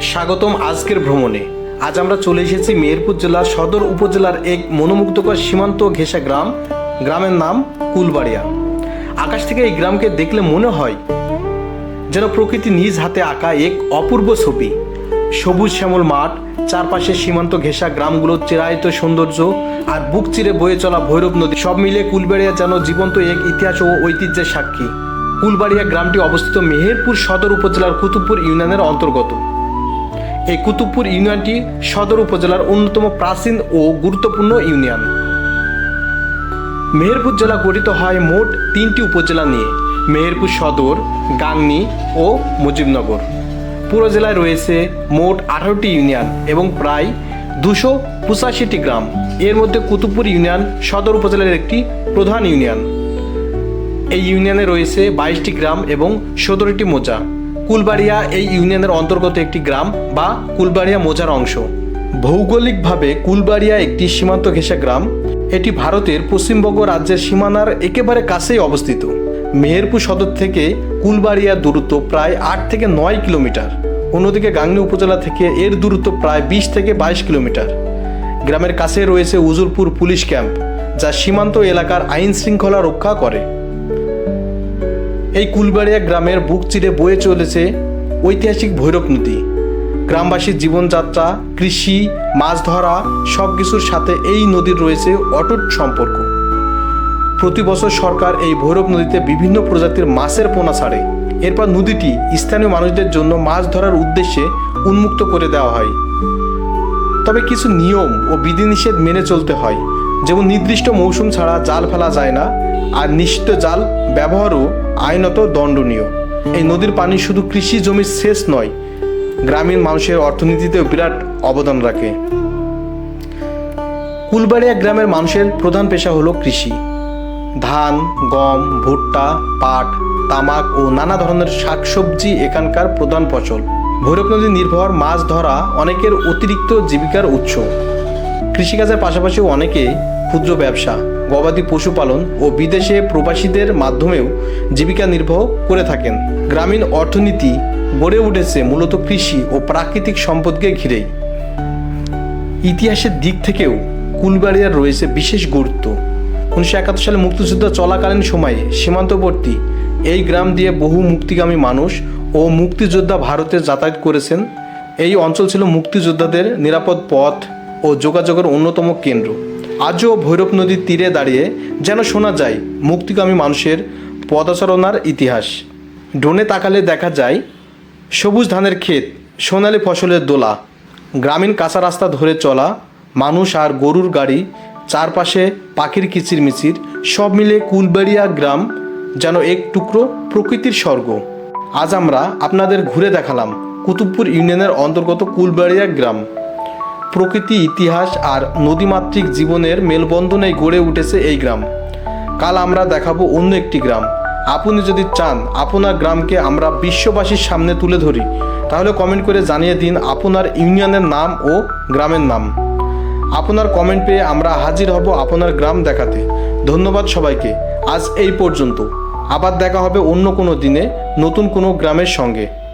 স্বাগতম আজকের ভ্রমণে। আজ আমরা চলে এসেছি মেহেরপুর জেলার সদর উপজেলার এক মনোমুগ্ধকর সীমান্ত ঘেঁষা গ্রাম। গ্রামের নাম কুলবাড়িয়া। আকাশ থেকে এই গ্রামকে দেখলে মনে হয় যেন প্রকৃতি নিজ হাতে আঁকা এক অপূর্ব ছবি। সবুজ শ্যামল মাঠ, চারপাশে সীমান্ত ঘেঁষা গ্রামগুলোর চিরায়িত সৌন্দর্য আর বুক চিরে বয়ে চলা ভৈরব নদী, সব মিলে কুলবাড়িয়া যেন জীবন্ত এক ইতিহাস ও ঐতিহ্যের সাক্ষী। কুলবাড়িয়া গ্রামটি অবস্থিত মেহেরপুর সদর উপজেলার কুতুবপুর ইউনিয়নের অন্তর্গত। এই কুতুবপুর ইউনিয়নটি সদর উপজেলার অন্যতম প্রাচীন ও গুরুত্বপূর্ণ ইউনিয়ন। মেহেরপুর জেলা গঠিত হয় মোট তিনটি উপজেলা নিয়ে, মেহেরপুর সদর, গাংনী ও মুজিবনগর। পুরো জেলায় রয়েছে মোট আঠারোটি ইউনিয়ন এবং প্রায় দুশো পঁচাশিটি গ্রাম। এর মধ্যে কুতুবপুর ইউনিয়ন সদর উপজেলার একটি প্রধান ইউনিয়ন। এই ইউনিয়নে রয়েছে বাইশটি গ্রাম এবং সতেরোটি মোজা। কুলবাড়িয়া এই ইউনিয়নের অন্তর্গত একটি গ্রাম বা কুলবাড়িয়া মোজার অংশ। ভৌগোলিকভাবে কুলবাড়িয়া একটি সীমান্ত ঘেঁষা গ্রাম। এটি ভারতের পশ্চিমবঙ্গ রাজ্যের সীমানার একেবারে কাছেই অবস্থিত। মেহেরপুর সদর থেকে কুলবাড়িয়া দূরত্ব প্রায় আট থেকে নয় কিলোমিটার। অন্যদিকে গাংনী উপজেলা থেকে এর দূরত্ব প্রায় বিশ থেকে বাইশ কিলোমিটার। গ্রামের কাছে রয়েছে উজুরপুর পুলিশ ক্যাম্প, যা সীমান্ত এলাকার আইন শৃঙ্খলা রক্ষা করে। এই কুলবাড়িয়া গ্রামের বুক চিরে বয়ে চলেছে ঐতিহাসিক ভৈরব নদী। গ্রামবাসীর জীবনযাত্রা, কৃষি, মাছ ধরা সব কিছুর সাথে এই নদীর রয়েছে অটুট সম্পর্ক। প্রতি বছর সরকার এই ভৈরব নদীতে বিভিন্ন প্রজাতির মাছের পোনা ছাড়ে। এরপর নদীটি স্থানীয় মানুষদের জন্য মাছ ধরার উদ্দেশ্যে উন্মুক্ত করে দেওয়া হয়। তবে কিছু নিয়ম ও বিধিনিষেধ মেনে চলতে হয়। যেমন নির্দিষ্ট মৌসুম ছাড়া জাল ফেলা যায় না, আর নিষিদ্ধ জাল ব্যবহারও আইনত দণ্ডনীয়। এই নদীর পানি শুধু কৃষি জমির সেচ নয়, গ্রামীণ মানুষের অর্থনীতিতেও বিরাট অবদান রাখে। কুলবাড়িয়া গ্রামের মানুষের প্রধান পেশা হলো কৃষি। ধান, গম, ভুট্টা, পাট, তামাক ও নানা ধরনের শাকসবজি এখানকার প্রধান ফসল। ভৈরব নদী নির্ভর মাছ ধরা অনেকের অতিরিক্ত জীবিকার উৎস। কৃষিকাজের পাশাপাশি অনেকে ক্ষুদ্র ব্যবসা, গবাদি পশুপালন ও বিদেশে প্রবাসীদের মাধ্যমেও জীবিকা নির্বাহ করে থাকেন। গ্রামীণ অর্থনীতি গড়ে উঠেছে মূলত কৃষি ও প্রাকৃতিক সম্পদকে ঘিরেই। ইতিহাসের দিক থেকেও কুলবাড়িয়ার রয়েছে বিশেষ গুরুত্ব। উনিশশো একাত্তর সালে মুক্তিযুদ্ধ চলাকালীন সময়ে সীমান্তবর্তী এই গ্রাম দিয়ে বহু মুক্তিগামী মানুষ ও মুক্তিযোদ্ধা ভারতে যাতায়াত করেছেন। এই অঞ্চল ছিল মুক্তিযোদ্ধাদের নিরাপদ পথ ও যোগাযোগের অন্যতম কেন্দ্র। আজও ভৈরব নদীর তীরে দাঁড়িয়ে যেন শোনা যায় মুক্তিগামী মানুষের পদাচরণার ইতিহাস। ড্রোনে তাকালে দেখা যায়, সবুজ ধানের ক্ষেত, সোনালি ফসলের দোলা, গ্রামীণ কাঁচা রাস্তা ধরে চলা মানুষ আর গরুর গাড়ি, চারপাশে পাখির কিচিরমিচির, সব মিলে কুলবাড়িয়া গ্রাম যেন এক টুকরো প্রকৃতির স্বর্গ। আজ আমরা আপনাদের ঘুরে দেখালাম কুতুবপুর ইউনিয়নের অন্তর্গত কুলবাড়িয়া গ্রাম। প্রকৃতি, ইতিহাস আর নদীমাতৃক জীবনের মেলবন্ধনে গড়ে উঠেছে এই গ্রাম। কাল আমরা দেখাবো অন্য একটি গ্রাম। আপনি যদি চান, আপনার গ্রামকে আমরা বিশ্ববাসীর সামনে তুলে ধরি, তাহলে কমেন্ট করে জানিয়ে দিন আপনার ইউনিয়নের নাম ও গ্রামের নাম। আপনার কমেন্ট পেয়ে আমরা হাজির হব আপনার গ্রাম দেখাতে। ধন্যবাদ সবাইকে। আজ এই পর্যন্ত। আবার দেখা হবে অন্য কোনো দিনে নতুন কোনো গ্রামের সঙ্গে।